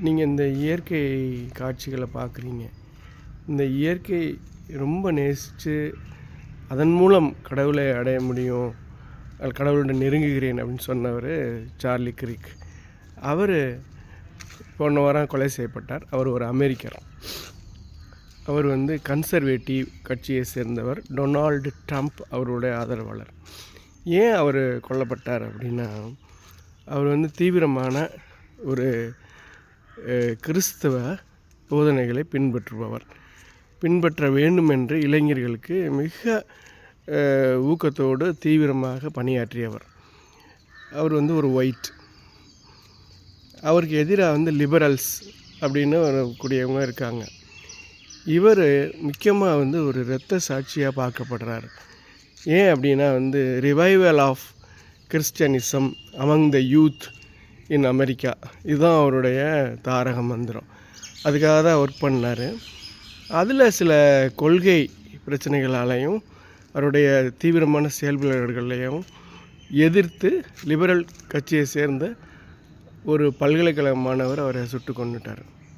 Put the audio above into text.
நீங்கள் இந்த இயற்கை காட்சிகளை பார்க்குறீங்க. இந்த இயற்கை ரொம்ப நேசித்து அதன் மூலம் கடவுளை அடைய முடியும் அது கடவுளோட நெருங்குகிறேன் அப்படின்னு சொன்னவர் சார்லி கிரிக். அவர் போன வாரம் கொலை செய்யப்பட்டார். அவர் ஒரு அமெரிக்கர். அவர் வந்து கன்சர்வேட்டிவ் கட்சியை சேர்ந்தவர் டொனால்டு ட்ரம்ப் அவருடைய ஆதரவாளர். ஏன் அவர் கொல்லப்பட்டார் அப்படின்னா அவர் வந்து தீவிரமான ஒரு கிறிஸ்தவ போதனைகளை பின்பற்றுபவர். பின்பற்ற வேண்டும் என்று இளைஞர்களுக்கு மிக ஊக்கத்தோடு தீவிரமாக பணியாற்றியவர். அவர் வந்து ஒரு ஒயிட் அவருக்கு எதிராக வந்து லிபரல்ஸ் அப்படின்னு கூடியவங்க இருக்காங்க. இவர் முக்கியமாக வந்து ஒரு இரத்த சாட்சியாக பார்க்கப்படுறாரு. ஏன் அப்படின்னா வந்து revival of Christianity among the youth in America. இதுதான் அவருடைய தாரக மந்திரம். அதுக்காக தான் ஒர்க் பண்ணார். அதில் சில கொள்கை பிரச்சனைகளாலையும் அவருடைய தீவிரமான செயல்பாடுகளையும் எதிர்த்து லிபரல் கட்சியை சேர்ந்த ஒரு பல்கலைக்கழக மாணவர் அவரை சுட்டு கொண்டுட்டார்